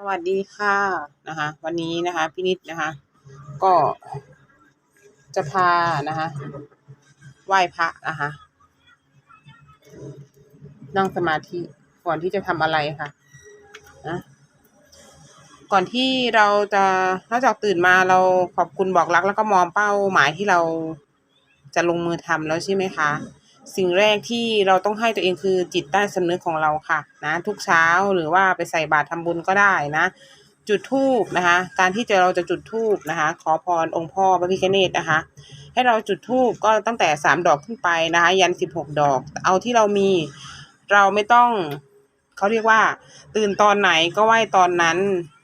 สวัสดีค่ะนะคะ วันนี้นะคะพี่นิดนะคะ ก็จะพานะคะไหว้พระนะคะนั่งสมาธิก่อนที่จะทำอะไรค่ะนะก่อนที่เราจะนอกจากตื่นมาเราขอบคุณบอกรักแล้วก็มองเป้าหมายที่เราจะลงมือทำแล้วใช่ไหมคะ สิ่งแรกที่เราต้องให้ตัวเองคือจิตใต้สำนึกของเราค่ะนะทุกเช้าหรือว่าไปใส่บาตรทำบุญก็ได้นะ จุดธูปนะคะ การที่จะเราจะจุดธูปนะคะ ขอพรองค์พ่อพระพิฆเนศนะคะ ให้เราจุดธูปก็ตั้งแต่สามดอกขึ้นไปนะคะ ยันสิบหกดอก เอาที่เรามีเราไม่ต้องเขาเรียกว่า ตื่นตอนไหนก็ไหว้ตอนนั้น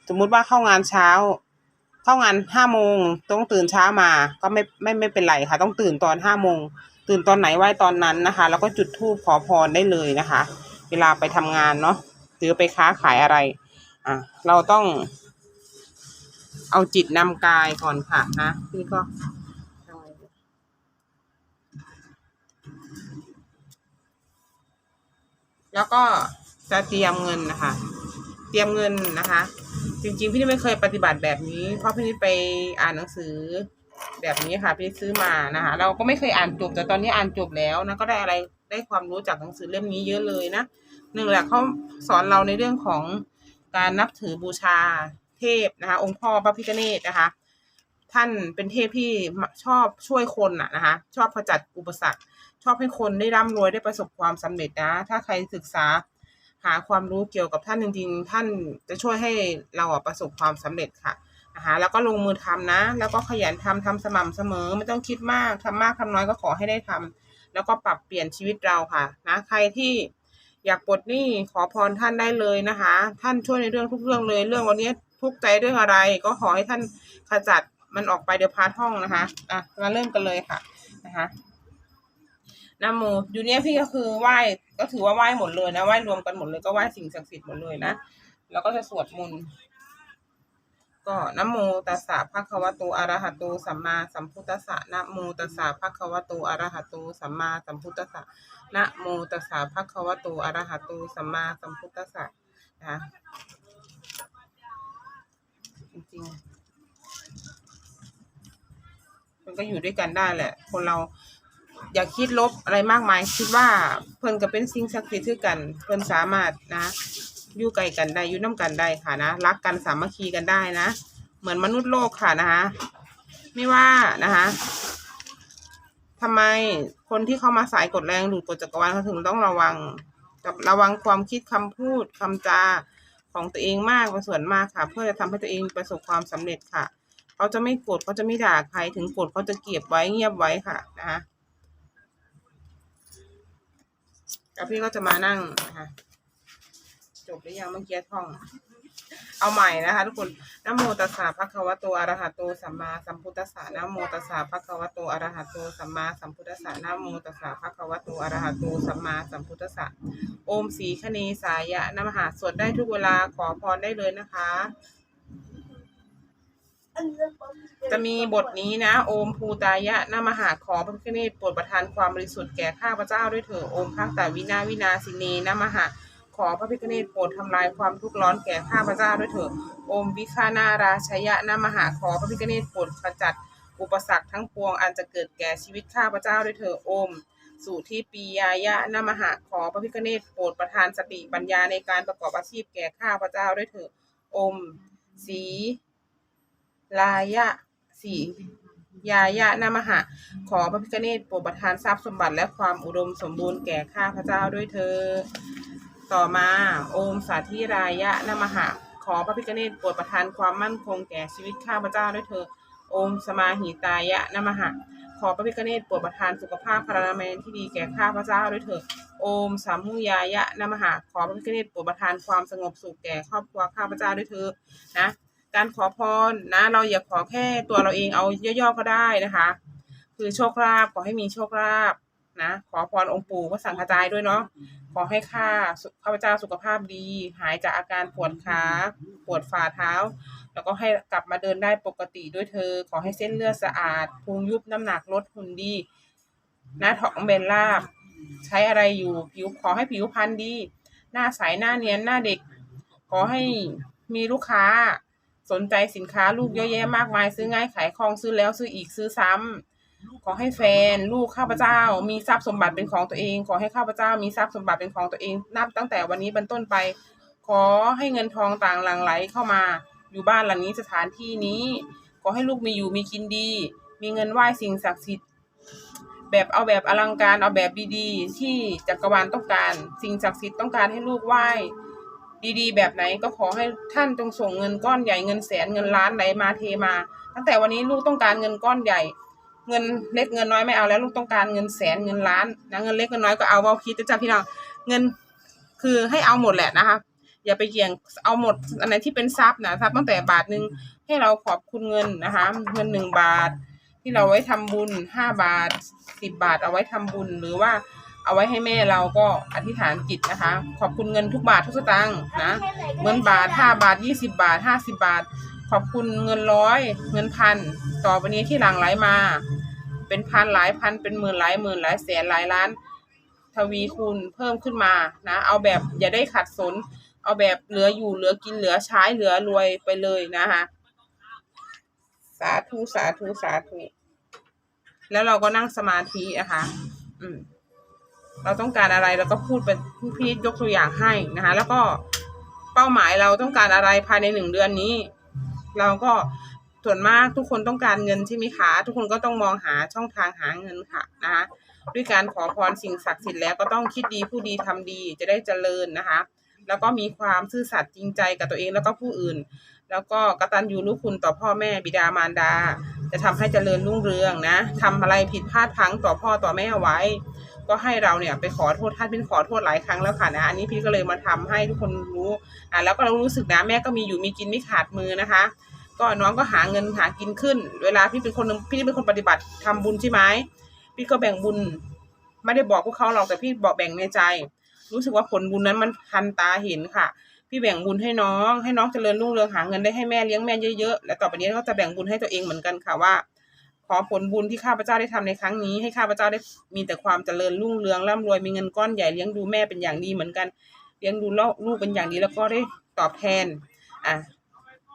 สมมุติว่าเข้างานเช้า เข้างานห้าโมงต้องตื่นเช้ามาก็ไม่ไม่ไม่เป็นไรค่ะ ต้องตื่นตอนห้าโมง ตื่นตอนไหนไหว้ตอนนั้นนะคะ แล้วก็จุดธูปขอพรได้เลยนะคะ เวลาไปทำงานเนาะหรือไปค้าขายอะไร อะ เราต้อง เอาจิตนำกายก่อนค่ะนะนี่ก็แล้วก็จะเตรียมเงินนะคะ เตรียมเงินนะคะ จริงๆ พี่นี่ไม่เคยปฏิบัติแบบนี้ เพราะพี่นี่ไปอ่านหนังสือ แบบนี้ค่ะ พี่ซื้อมานะคะ เราก็ไม่เคยอ่านจบแต่ตอนนี้อ่านจบแล้วนะก็ได้อะไรได้ความรู้จากหนังสือเล่มนี้เยอะเลยนะหนึ่งแหละเขาสอนเราในเรื่องของการนับถือบูชาเทพนะคะ องค์พ่อพระพิฆเนศนะคะ ท่านเป็นเทพที่ชอบช่วยคนนะนะคะ ชอบขจัดอุปสรรค ชอบให้คนได้ร่ำรวยได้ประสบความสำเร็จนะ ถ้าใครศึกษาหาความรู้เกี่ยวกับท่านจริงๆ ท่านจะช่วยให้เราประสบความสำเร็จค่ะ นะคะแล้วก็ลงมือทำนะ แล้วก็ขยันทำทำสม่ำเสมอ ไม่ต้องคิดมากทำมากทำน้อยก็ขอให้ได้ทำแล้วก็ปรับเปลี่ยนชีวิตเราค่ะนะใครที่อยากปลดหนี้ขอพรท่านได้เลยนะคะ ท่านช่วยในเรื่องทุกเรื่องเลย เรื่องวันนี้ทุกใจเรื่องอะไร ก็ขอให้ท่านขจัดมันออกไปเดี๋ยวพาท่องนะคะอะมาเริ่มกันเลยค่ะนะคะนะโมอยู่เนี้ยพี่ก็คือไหว้ก็ถือว่าไหว้หมดเลยนะไหว้รวมกันหมดเลยก็ไหว้สิ่งศักดิ์สิทธิ์หมดเลยนะแล้วก็จะสวดมนต์ ก็นะโมตัสสะภะคะวะโตอะระหะโตสัมมาสัมพุทธัสสะนะโมตัสสะภะคะวะโตอะระหะโตสัมมาสัมพุทธัสสะนะโมตัสสะภะคะวะโตอะระหะโตสัมมาสัมพุทธัสสะนะจริงๆมันก็อยู่ด้วยกันได้แหละ คนเราอย่าคิดลบอะไรมากมาย คิดว่าเพิ่นก็เป็นสิ่งศักดิ์สิทธิ์คือกัน เพิ่นสามารถนะ อยู่ไกลกันได้อยู่น้ากันได้ค่ะนะรักกันสามัคคีกันได้นะ เหมือนมนุษย์โลกค่ะนะคะไม่ว่านะคะทำไมคนที่เข้ามาสายกดแรงหรือกดจักรวาลเขาถึงต้องระวังกับระวังความคิดคำพูดคำจาของตัวเองมากเป็นส่วนมากค่ะ เพื่อจะทำให้ตัวเองประสบความสำเร็จค่ะ เขาจะไม่โกรธเขาจะไม่ด่าใครถึงโกรธเขาจะเก็บไว้เงียบไว้ค่ะนะคะแล้วพี่ก็จะมานั่งนะคะ จบหรือยังเมื่อกี้ท่อง เอาใหม่นะคะ ทุกคนนโมตัสสะภะคะวะโตอะระหะโตสัมมาสัมพุทธัสสะนโมตัสสะภะคะวะโตอะระหะโตสัมมาสัมพุทธัสสะนโมตัสสะภะคะวะโตอะระหะโตสัมมาสัมพุทธัสสะโอมสีคเนสายะนะมหาสวดได้ทุกเวลาขอพรได้เลยนะคะ จะมีบทนี้นะ โอมภูตายะนามหาขอพระพิฆเนศโปรดประทานความบริสุทธิ์แก่ข้าพเจ้าด้วยเถิดโอมพักตาวินาวินาสินีนามหา ขอพระพิฆเนศโปรดทำลายความทุกข์ร้อนแก่ข้าพเจ้าด้วยเถิดโอมวิคานาราชยะนามหาขอพระพิฆเนศโปรดขจัดอุปสรรคทั้งปวงอันจะเกิดแก่ชีวิตข้าพเจ้าด้วยเถิดโอมสุที่ปียายะนามหาขอพระพิฆเนศโปรดประทานสติปัญญาในการประกอบอาชีพแก่ข้าพเจ้าด้วยเถิดอม สี ลายะ สี ยายะนามหะ ขอพระพิฆเนศโปรดประทานทรัพย์สมบัติและความอุดมสมบูรณ์แก่ข้าพเจ้าด้วยเธอ ต่อมาโอมสาธิรายะนมหะ ขอพระพิฆเนศโปรดประทานความมั่นคงแก่ชีวิตข้าพเจ้าด้วยเธอโอมสมาหิตายะนมหะ ขอพระพิฆเนศโปรดประทานสุขภาพพลานามัยที่ดีแก่ข้าพเจ้าด้วยเถิดโอมสามุยายะนมหะ ขอพระพิฆเนศโปรดประทานความสงบสุขแก่ครอบครัวข้าพเจ้าด้วยเถิดนะการขอพรนะ เราอย่าขอแค่ตัวเราเองเอาย่อๆก็ได้นะคะ คือโชคลาภขอให้มีโชคลาภ นะขอพรองค์ปู่ก็สั่งกระจายด้วยเนาะขอให้ข้าข้าพเจ้าสุขภาพดี หายจากอาการปวดขาปวดฝ่าเท้า แล้วก็ให้กลับมาเดินได้ปกติด้วยเธอ ขอให้เส้นเลือดสะอาดพุงยุบน้ำหนักลดหุ่นดี หน้าท้องเบนลาบ ใช้อะไรอยู่ผิวขอให้ผิวพรรณดี หน้าใสหน้าเนียนหน้าเด็ก ขอให้มีลูกค้า สนใจสินค้าลูกเยอะแยะมากมาย ซื้อง่ายขายคล่องซื้อแล้วซื้ออีกซื้อซ้ำ ขอให้แฟนลูกข้าพเจ้า มีทรัพย์สมบัติเป็นของตัวเอง ขอให้ข้าพเจ้ามีทรัพย์สมบัติเป็นของตัวเอง นับตั้งแต่วันนี้เป็นต้นไป ขอให้เงินทองต่างหลั่งไหลเข้ามา อยู่บ้านหลังนี้สถานที่นี้ ขอให้ลูกมีอยู่มีกินดี มีเงินไหว้สิ่งศักดิ์สิทธิ์แบบเอาแบบอลังการเอาแบบดีๆ ที่จักรวาลต้องการ สิ่งศักดิ์สิทธิ์ต้องการให้ลูกไหว้ดีๆ แบบไหนก็ขอให้ท่านจงส่งเงินก้อนใหญ่เงินแสนเงินล้านไหลมาเทมา ตั้งแต่วันนี้ลูกต้องการเงินก้อนใหญ่ เงินเล็กเงินน้อยไม่เอาแล้วลูกต้องการเงินแสนเงินล้านนะเงินเล็กเงินน้อยก็เอาเอาคิดจะจพี่น้องเงินคือให้เอาหมดแหละนะคะ อย่าไปเกี่ยงเอาหมดอันไหนที่เป็นทรัพย์นะทรัพย์ตั้งแต่บาทหนึ่งให้เราขอบคุณเงินนะคะ เงินหนึ่งบาท ที่เราไว้ทำบุญห้าบาทสิบบาทเอาไว้ทำบุญหรือว่าเอาไว้ให้แม่เราก็อธิษฐานจิตนะคะ ขอบคุณเงินทุกบาททุกสตางค์นะเงินบาทห้าบาทยี่สิบบาทห้าสิบบาท ขอบคุณเงินร้อย เงินพัน ต่อไปนี้ที่หลั่งไหลมา เป็นพันหลายพันเป็นหมื่นหลายหมื่นหลายแสนหลายล้าน ทวีคูณเพิ่มขึ้นมานะ เอาแบบอย่าได้ขัดสน เอาแบบเหลืออยู่เหลือกินเหลือใช้เหลือรวยไปเลยนะคะสาธุสาธุสาธุแล้วเราก็นั่งสมาธินะคะอืมเราต้องการอะไรเราก็พูดเป็นพี่ยกตัวอย่างให้นะคะ แล้วก็เป้าหมายเราต้องการอะไรภายในหนึ่งเดือนนี้ เราก็ส่วนมากทุกคนต้องการเงินใช่ไหมคะ ทุกคนก็ต้องมองหาช่องทางหาเงินค่ะนะคะด้วยการขอพรสิ่งศักดิ์สิทธิ์แล้วก็ต้องคิดดีผู้ดีทำดีจะได้เจริญนะคะ แล้วก็มีความซื่อสัตย์จริงใจกับตัวเองแล้วก็ผู้อื่น แล้วก็กตัญญูรู้คุณต่อพ่อแม่บิดามารดา จะทำให้เจริญรุ่งเรืองนะทำอะไรผิดพลาดพังต่อพ่อต่อแม่ไว้ ก็ให้เราเนี่ยไปขอโทษท่านพี่ขอโทษหลายครั้งแล้วค่ะนะอันนี้พี่ก็เลยมาทำให้ทุกคนรู้อ่าแล้วก็เรารู้สึกนะแม่ก็มีอยู่มีกินไม่ขาดมือนะคะ ก็น้องก็หาเงินหากินขึ้น เวลาพี่เป็นคนหนึ่งพี่เป็นคนปฏิบัติทำบุญใช่ไหมพี่ก็แบ่งบุญไม่ได้บอกพวกเขาหรอกแต่พี่บอกแบ่งในใจ รู้สึกว่าผลบุญนั้นมันทันตาเห็นค่ะ พี่แบ่งบุญให้น้อง ให้น้องเจริญรุ่งเรืองหาเงินได้ให้แม่เลี้ยงแม่เยอะๆและต่อไปนี้ก็จะแบ่งบุญให้ตัวเองเหมือนกันค่ะว่า ขอผลบุญที่ข้าพเจ้าได้ทำในครั้งนี้ให้ข้าพเจ้าได้มีแต่ความเจริญรุ่งเรืองร่ำรวยมีเงินก้อนใหญ่เลี้ยงดูแม่เป็นอย่างดีเหมือนกันเลี้ยงดูลูกเป็นอย่างดีแล้วก็ได้ตอบแทนอะ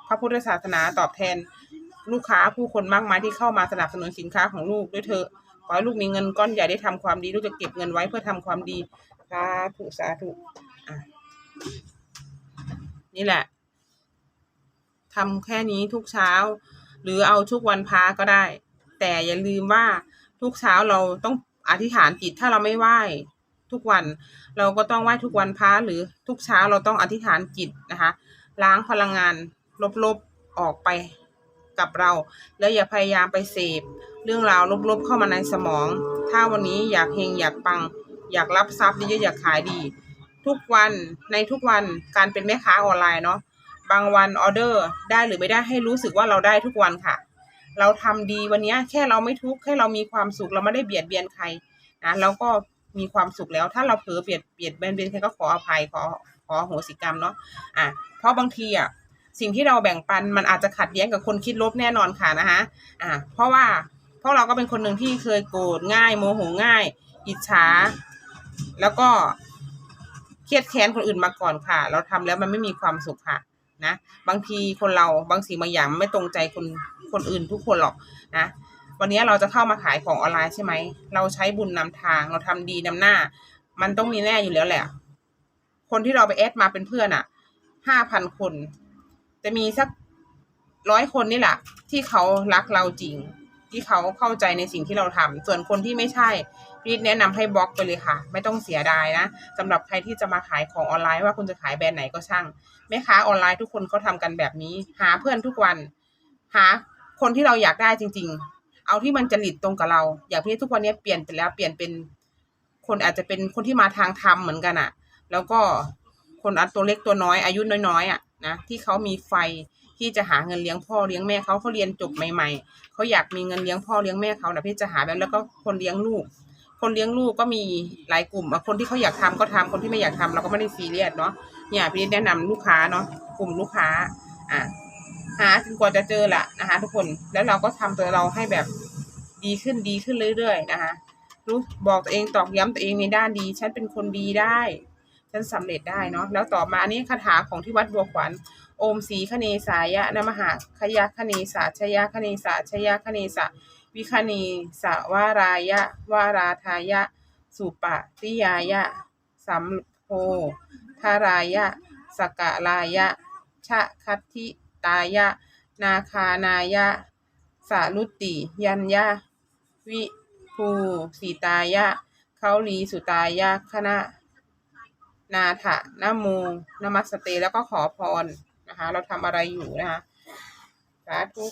พระพุทธศาสนาตอบแทน ลูกค้าผู้คนมากมายที่เข้ามาสนับสนุนสินค้าของลูกด้วยเถอะขอให้ลูกมีเงินก้อนใหญ่ได้ทำความดีลูกจะเก็บเงินไว้เพื่อทำความดีสาธุสาธุอะ นี่แหละทำแค่นี้ทุกเช้า หรือเอาทุกวันพาก็ได้ แต่อย่าลืมว่าทุกเช้าเราต้องอธิษฐานจิตถ้าเราไม่ไหว้ทุกวัน เราก็ต้องไหว้ทุกวันพระหรือทุกเช้าเราต้องอธิษฐานจิตนะคะ ล้างพลังงานลบๆออกไปกับเรา แล้วอย่าพยายามไปเสพ เรื่องราวลบๆเข้ามาในสมอง ถ้าวันนี้อยากเฮงอยากปัง อยากรับทรัพย์เยอะอยากขายดี ทุกวันในทุกวันการเป็นแม่ค้าออนไลน์เนาะบางวันออเดอร์ได้หรือไม่ได้ให้รู้สึกว่าเราได้ทุกวันค่ะ เราทำดีวันนี้แค่เราไม่ทุกข์แค่เรามีความสุขเราไม่ได้เบียดเบียนใครนะเราก็มีความสุขแล้ว ถ้าเราเผลอเบียดเบียดเบียนเบียนใครก็ขออภัยขอขอโหสิกรรมเนาะอะเพราะบางทีอะสิ่งที่เราแบ่งปันมันอาจจะขัดแย้งกับคนคิดลบแน่นอนค่ะนะคะอะเพราะว่าเพราะเราก็เป็นคนหนึ่งที่เคยโกรธง่ายโมโหง่าย อิจฉาแล้วก็ เครียดแค้นคนอื่นมาก่อนค่ะ เราทำแล้วมันไม่มีความสุขค่ะนะบางทีคนเราบางสิ่งบางอย่างไม่ตรงใจคนคนอื่นทุกคนหรอกนะวันนี้เราจะเข้ามาขายของออนไลน์ใช่ไหม เราใช้บุญนำทาง เราทำดีนำหน้า มันต้องมีแน่อยู่แล้วแหละ คนที่เราไปแอดมาเป็นเพื่อนอะห้าพันคน จะมีสักร้อยคนนี่แหละ ที่เขารักเราจริง ที่เขาเข้าใจในสิ่งที่เราทำส่วนคนที่ไม่ใช่ พี่แนะนำให้บล็อกไปเลยค่ะ ไม่ต้องเสียดายนะสำหรับใครที่จะมาขายของออนไลน์ว่าคุณจะขายแบรนด์ไหนก็ช่างแม่ค้าออนไลน์ทุกคนเขาทำกันแบบนี้ หาเพื่อนทุกวัน หาคนที่เราอยากได้จริง ๆ เอาที่มันจริตตรงกับเรา อย่างพี่ทุกวันนี้เปลี่ยนไปแล้วเปลี่ยนเป็นคนอาจจะเป็นคนที่มาทางธรรมเหมือนกันอะแล้วก็คนอันตัวเล็กตัวน้อยอายุน้อยๆอะนะที่เขามีไฟที่จะหาเงินเลี้ยงพ่อเลี้ยงแม่เขาเขาเรียนจบใหม่ๆเขาอยากมีเงินเลี้ยงพ่อเลี้ยงแม่เขานะพี่จะหาแบบแล้วก็คนเลี้ยงลูก คนเลี้ยงลูกก็มีหลายกลุ่มคนที่เขาอยากทำก็ทำคนที่ไม่อยากทำเราก็ไม่ได้ซีเรียสเนาะเนี่ยพี่แนะนำลูกค้าเนาะกลุ่มลูกค้าอะหาจนกว่าจะเจอละนะคะทุกคนแล้วเราก็ทำตัวเราให้แบบดีขึ้นดีขึ้นเรื่อยๆนะคะรู้บอกตัวเองตอกย้ำตัวเองในด้านดี ฉันเป็นคนดีได้ฉันสำเร็จได้เนาะแล้วต่อมาอันนี้คาถาของที่วัดบัวขวัญโอมสีคเนสายะนมหาขยะคเนสาชยะคเนสาชยะคเนสา วิคเนสาวารายะ วาราทายะ สุปะติยายะ สัมโพทารายะ สกะลายะ ชะคัตทิตายะ นาคานายะ สารุติยัญญะ วิภูสีตายะเขาลีสุตายะคณะนาถะนะโมนมัสเต แล้วก็ขอพรนะคะ เราทำอะไรอยู่นะคะ สาธุ